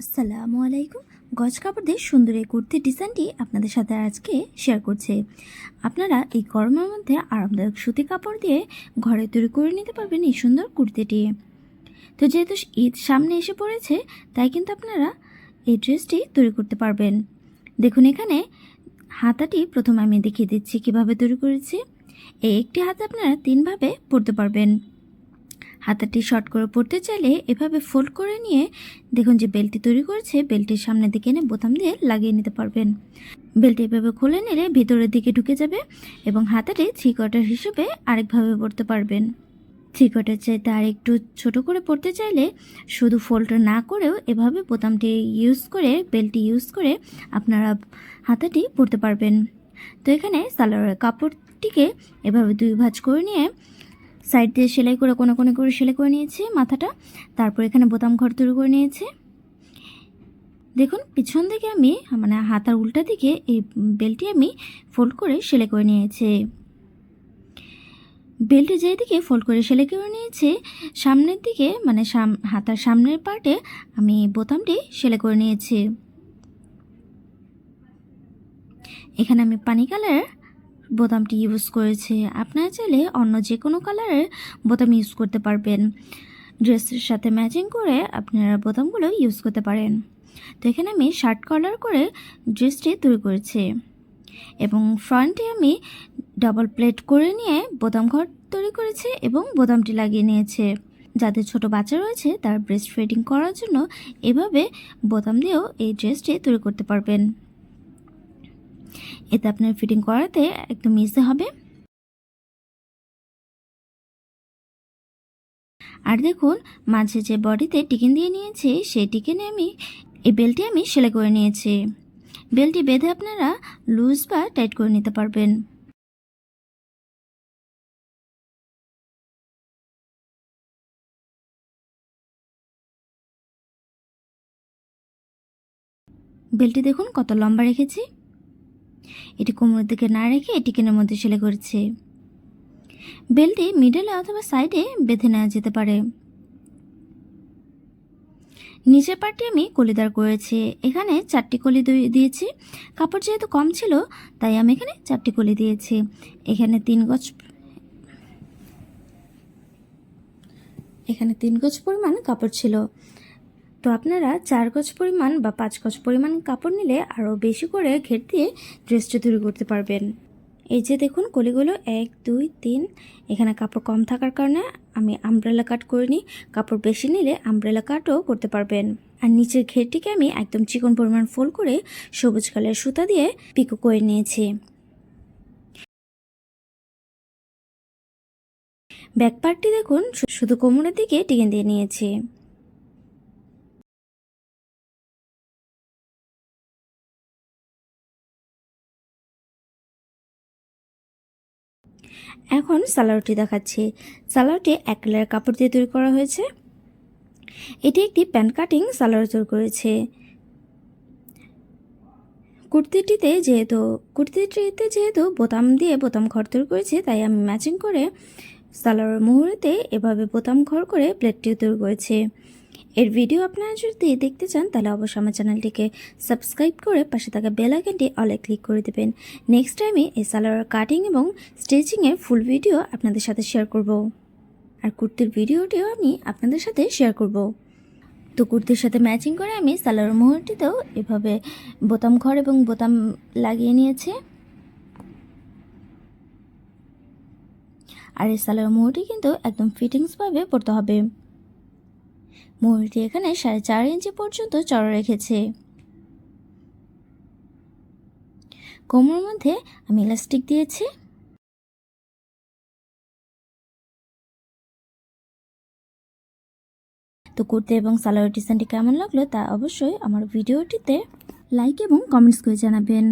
আসসালামু আলাইকুম। গজ কাপড় দিয়ে সুন্দর এই কুর্তির ডিজাইনটি আপনাদের সাথে আজকে শেয়ার করছে। আপনারা এই গরমের মধ্যে আরামদায়ক সুতি কাপড় দিয়ে ঘরে তৈরি করে নিতে পারবেন এই সুন্দর কুর্তিটি। তো যেহেতু ঈদ সামনে এসে পড়েছে, তাই কিন্তু আপনারা এই ড্রেসটি তৈরি করতে পারবেন। দেখুন এখানে হাতাটি প্রথমে আমি দেখিয়ে দিচ্ছি কীভাবে তৈরি করেছি। এই একটি হাতে আপনারা তিনভাবে পরতে পারবেন। হাতাটি শর্ট করে পরতে চাইলে এভাবে ফোল্ড করে নিয়ে দেখুন যে বেল্টটি তৈরি করেছে বেল্টের সামনের দিকে এনে বোতাম দিয়ে লাগিয়ে নিতে পারবেন। বেল্ট এভাবে খুলে নিলে ভিতরের দিকে ঢুকে যাবে এবং হাতাটি থ্রি কোয়ার্টার হিসেবে আরেকভাবে পরতে পারবেন। থ্রি কোয়ার্টার চাইতে আর একটু ছোটো করে পরতে চাইলে শুধু ফোল্ড না করেও এভাবে বোতামটি ইউজ করে, বেল্টটি ইউজ করে আপনারা হাতাটি পরতে পারবেন। তো এখানে সালোয়ারের কাপড়টিকে এভাবে দুই ভাঁজ করে নিয়ে সাইড দিয়ে সেলাই করে কোনো কোনো করে সেলাই করে নিয়েছি মাথাটা। তারপর এখানে বোতাম ঘর তৈরি করে নিয়েছি। দেখুন, পিছন দিকে আমি মানে হাতার উল্টা দিকে এই বেল্টটি আমি ফোল্ড করে সেলাই করে নিয়েছি। বেল্টে যেই দিকে ফোল্ড করে সেলাই করে নিয়েছি, সামনের দিকে মানে সাম, হাতার সামনের পার্টে আমি বোতামটি সেলাই করে নিয়েছি। এখানে আমি পানি কালার বোতামটি ইউজ করেছে। আপনারা চাইলে অন্য যে কোনো কালারের বোতাম ইউজ করতে পারবেন। ড্রেসের সাথে ম্যাচিং করে আপনারা বোতামগুলো ইউজ করতে পারেন। তো এখানে আমি শার্ট কালার করে ড্রেসটি তৈরি করেছি এবং ফ্রন্টে আমি ডাবল প্লেট করে নিয়ে বোতাম ঘর তৈরি করেছে এবং বোতামটি লাগিয়ে নিয়েছে। যাদের ছোট বাচ্চা রয়েছে, তার ব্রেস্ট ফিডিং করার জন্য এভাবে বোতাম দিয়েও এই ড্রেসটি তৈরি করতে পারবেন। এতে আপনার ফিটিং করাতে একদম ইজি হবে। আর দেখুন, মাঝে যে বডিতে টিকিন দিয়ে নিয়েছি, সেই টিকিনে আমি, এই বেলটি আমি সেলাই করে নিয়েছি। বেলটি বেঁধে আপনারা লুজ বা টাইট করে নিতে পারবেন। বেলটি দেখুন কত লম্বা রেখেছি। এটি কোমরের দিকে না রেখে টিকেনের মধ্যে সেলাই করেছি। বেলটি মিডলে অথবা সাইডে বেঁধে নেওয়া যেতে পারে। নিচের পাটটি আমি কলিদার করেছি। এখানে চারটি কলি দিয়েছি। কাপড় যেহেতু কম ছিল, তাই আমি এখানে চারটি কলি দিয়েছি। এখানে তিন গজ এখানে তিন গজ পরিমাণ কাপড় ছিল। তো আপনারা চার গজ পরিমাণ বা পাঁচ গজ পরিমাণ কাপড় নিলে আরও বেশি করে ঘের দিয়ে ড্রেসটা তৈরি করতে পারবেন। এই যে দেখুন, কলিগুলো এক, দুই, তিন। এখানে কাপড় কম থাকার কারণে আমি আমব্রেলা কাট করে নিই কাপড় বেশি নিলে আমব্রেলা কাটও করতে পারবেন। আর নিচের ঘেরটিকে আমি একদম চিকন পরিমাণ ফোল্ড করে সবুজ কালার সুতা দিয়ে পিকো করে নিয়েছি। ব্যাক পার্টটি দেখুন, শুধু কোমরের দিকে টিকেন দিয়ে নিয়েছি। এখন সালোয়ারটি দেখাচ্ছি। সালোয়ারটি এক কালারের কাপড় দিয়ে তৈরি করা হয়েছে। এটি একটি প্যান্ট কাটিং সালোয়ার তৈরি করেছে। কুর্তিটিতে যেহেতু কুর্তিটিতে যেহেতু বোতাম দিয়ে বোতাম ঘর তৈরি করেছে, তাই আমি ম্যাচিং করে সালোয়ার মুহুরিতে এভাবে বোতাম ঘর করে প্লেটটি তৈরি করেছে। এর ভিডিও আপনারা যদি দেখতে চান, তাহলে অবশ্যই আমার চ্যানেলটিকে সাবস্ক্রাইব করে পাশে থাকা বেল আইকনটি অলে ক্লিক করে দেবেন। নেক্সট টাইমে এই সালোয়ার কাটিং এবং স্টিচিংয়ের ফুল ভিডিও আপনাদের সাথে শেয়ার করব। আর কুর্তির ভিডিওটিও আমি আপনাদের সাথে শেয়ার করব। তো কুর্তির সাথে ম্যাচিং করে আমি সালোয়ার মোহরটিতেও এভাবে বোতাম ঘর এবং বোতাম লাগিয়ে নিয়েছে। আর এই সালোয়ার মোহরটি কিন্তু একদম ফিটিংসভাবে পড়তে হবে। ময়ূরটি এখানে সাড়ে চার ইঞ্চি পর্যন্ত চড়া রেখেছে। কোমর মধ্যে আমি ইলাস্টিক দিয়েছি। তো কুর্তি এবং সালোয়ার ডিজাইনটি কেমন লাগল তা অবশ্যই আমার ভিডিওটিতে লাইক এবং কমেন্টস করে জানাবেন।